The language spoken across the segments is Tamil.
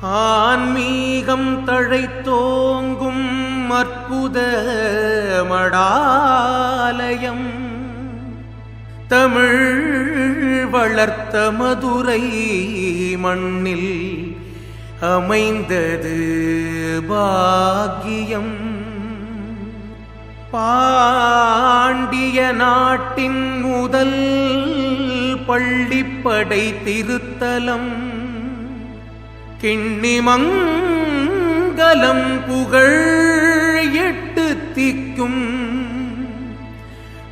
ஆன்மீகம் தழைத்தோங்கும் அற்புத மடாலயம் தமிழ் வளர்த்த மதுரை மண்ணில் அமைந்தது பாக்கியம். பாண்டிய நாட்டின் முதல் பள்ளிப்படை திருத்தலம். கிண்ணிமங்கலம் புகழ் எட்டு திக்கும்.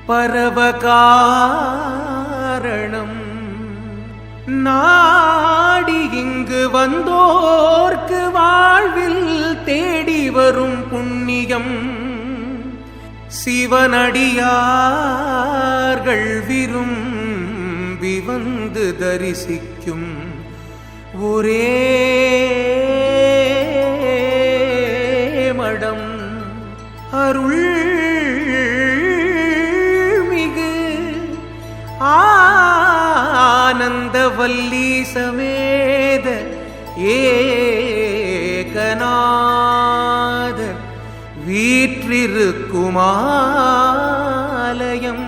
பரவகாரணம் நாடி இங்கு வந்தோர்க்கு வாழ்வில் தேடி வரும் புண்ணியம். சிவனடியார்கள் விரும் விவந்து தரிசிக்கும். ஒரே மடம் அருள் மிகு ஆனந்தவல்லி சமேத ஏகநாதர் வீற்றிருக்குமாலயம்.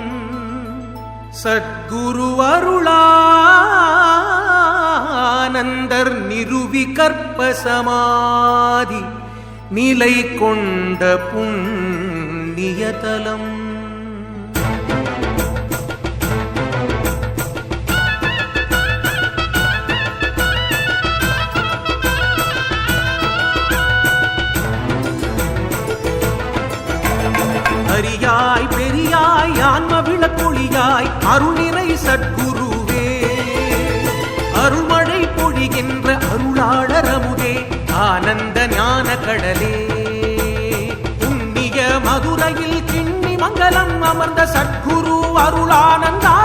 சத்குரு அருளா ஆனந்தர் நிருவி கற்ப சமாதி நிலை கொண்ட புண்ணியதலம். அரியாய் பெரியாய் ஆன்ம விளக்கொளியாய் அருளினை சற்குரு அருள்மழை பொழிகின்ற அருளாளர் அமுதே ஆனந்த ஞான கடலே. புண்ணிய மதுரையில் கிண்ணி மங்கலம் அமர்ந்த சத்குரு அருளானந்தா.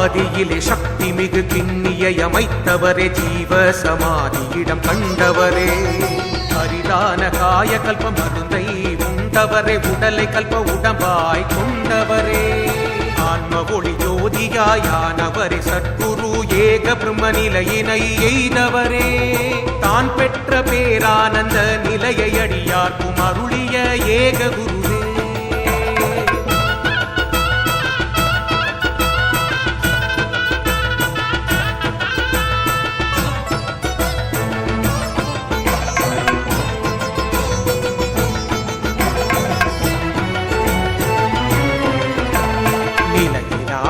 ஆதியிலே சக்தி மிகு கிண்ணியை அமைத்தவரே ஜீவ சமாதியிடம் கண்டவரே. அரிதான காய கல்ப மருந்தை உண்டவரே உடலை கல்ப உடம்பாய் கொண்டவரே. ஆன்ம ஒளி ஜோதியாயானவரே சத்குரு ஏக பிரம்ம நிலையினை எய்தவரே. தான் பெற்ற பேரானந்த நிலையை அடியார்க்கும் அருளிய ஏக குரு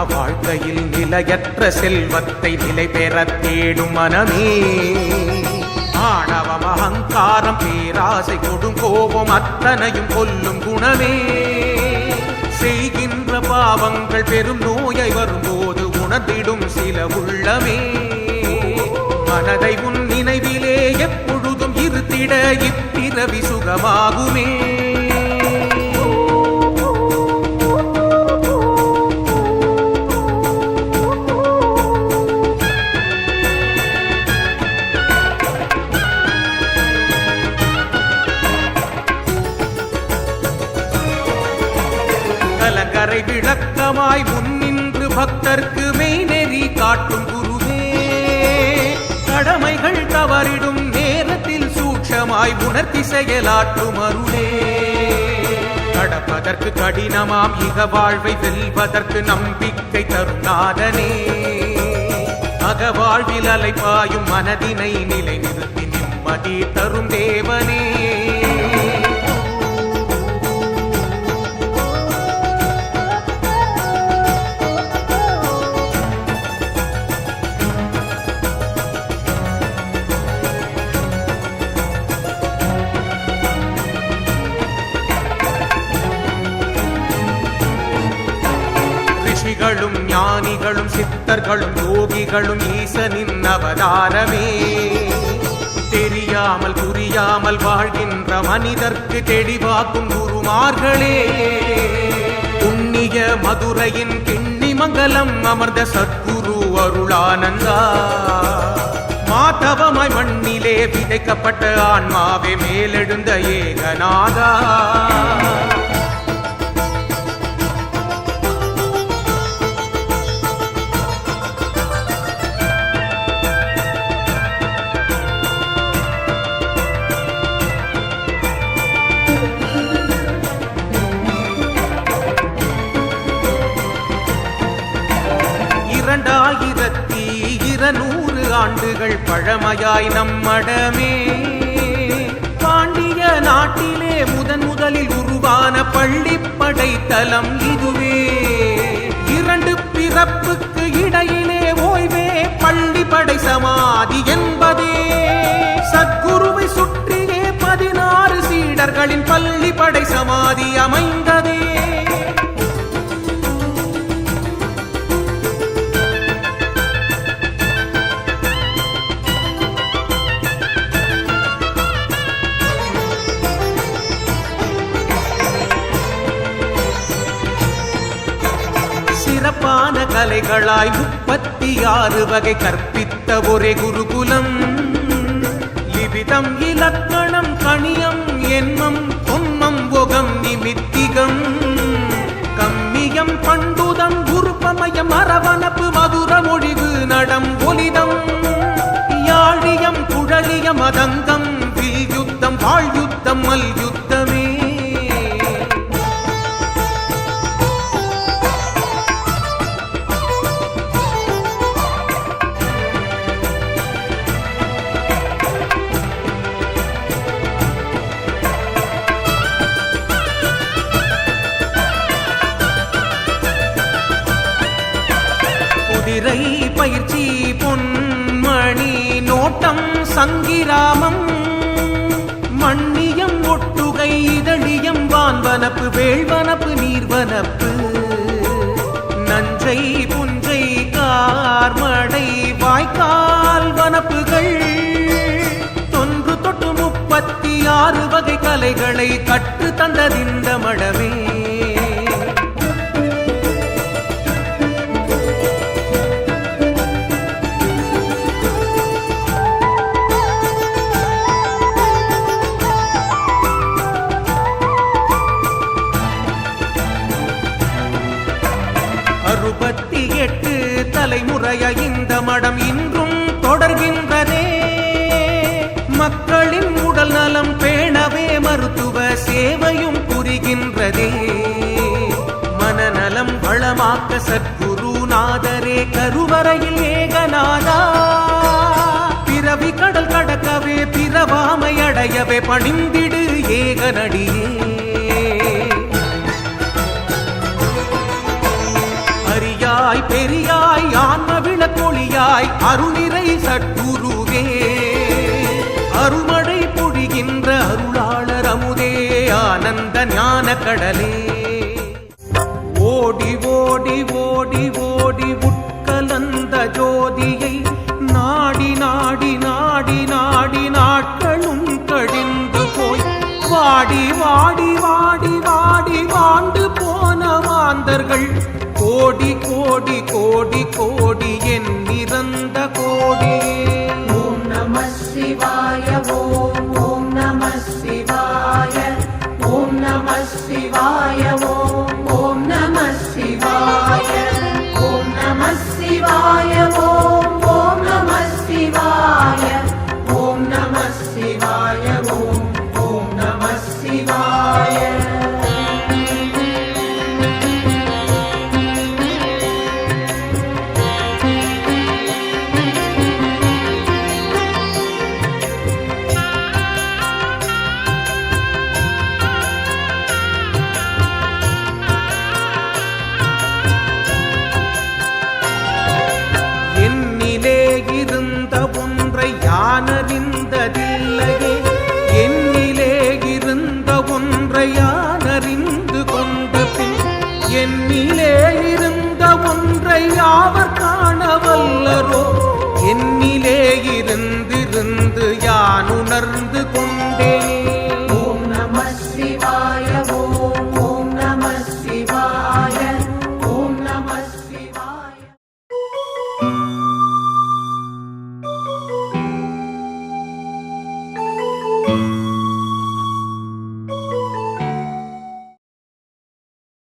வாழ்க்கையில் நிலையற்ற செல்வத்தை நிலை பெற தேடும் மனமே. ஆணவம் அகங்காரம் பேராசை கொடும் கோபம் அத்தனையும் கொல்லும் குணமே. செய்கின்ற பாவங்கள் பெரும் நோயை வரும்போது உணர்ந்திடும் சில உள்ளமே. மனதை உன் நினைவிலே எப்பொழுதும் இருத்திட இப்பிறவி சுகமாகுமே. குருவாய் முன்னின்று பக்தர்க்கு மெய்நெறி காட்டும் குருவே. கடமைகள் தவறிடும் நேரத்தில் சூட்சமாய் உணர்த்தி செயலாற்றும் அருளே. கடப்பதற்கு கடினமாம் இக வாழ்வை வெல்வதற்கு நம்பிக்கை தருநாதனே அகவாழ்வில் அலைப்பாயும் மனதினை நிலை நிறுத்தி நிம்மதி தரும் தேவனே. ரிஷிகளும் ஞானிகளும் சித்தர்களும் யோகிகளும் ஈசனின் அவதாரமே. தெரியாமல் புரியாமல் வாழ்கின்ற மனிதர்க்கு தெளிவாக்கும் குருமார்களே. புண்ணிய மதுரையின் கிண்ணிமங்கலம் அமர்ந்த சத்குரு அருளானந்தா. மாதவமாய் மண்ணிலே விதைக்கப்பட்ட ஆன்மாவே மேலெழுந்த ஏகநாதா. ஆயிரத்தி இருநூறு ஆண்டுகள் பழமையாய் நம்மடமே. பாண்டிய நாட்டிலே முதன் முதலில் உருவான பள்ளிப்படை தலம் இதுவே. இரண்டு பிறப்புக்கு இடையிலே ஓய்வே பள்ளிப்படை சமாதி என்பதே. சத்குருவை சுற்றியே பதினாறு சீடர்களின் பள்ளிப்படை சமாதி அமைந்ததே. அலைகளாய் முப்பத்தி ஆறு வகை கற்பித்த ஒரே குருகுலம். லிபிதம் இலக்கணம் கணியம் என்மம் பொம்மம் ஒகம் நிமித்திகம். கம்மியம் பண்டுதம் குருப்பமயம் அரவணப்பு மதுர மொழிவு நடம் ஒலிதம். யாழியம் குழலியம் அதங்கம் வில் யுத்தம் வாழ் யுத்தம் மல் கதிரை பயிற்சி பொன்மணி நோட்டம் சங்கிராமம். மண்ணியம் ஒட்டுகை இதழியம் வான்வனப்பு வேள்வனப்பு நீர்வனப்பு. நஞ்சை புஞ்சை கார்மடை வாய்க்கால் வனப்புகள். தொன்று தொட்டு முப்பத்தி ஆறு வகை கலைகளை கற்று தந்ததிந்த மடமே. மனநலம் வளமாக்க சத்குருநாதரே கருவறையில் ஏகநாதா. பிறவி கடல் கடக்கவே பிறவாமை அடையவே பணிந்திடு ஏகனடியே அரியாய் பெரியாய் ஆன்ம விளக்கொழியாய் அருணிறை சட்குருவே அருள்மழை பொழிகின்ற அருளாளர் அமுதே ஆனந்த ஞான கடலே ஓடி ஓடி ஓடி ஓடி உட்கலந்த ஜோதியை நாடி நாடி நாடி நாடி நாட்களும் கடிந்து போய் வாடி வாடி வாடி வாடி வாண்டு போன மாந்தர்கள். கோடி கோடி கோடி கோடி என் நிறந்த கோடியே. ஓம் நம சிவாய ஓம் ஓம் நம சிவாய ஓம் நம சிவாய ஓம் ஒன்றை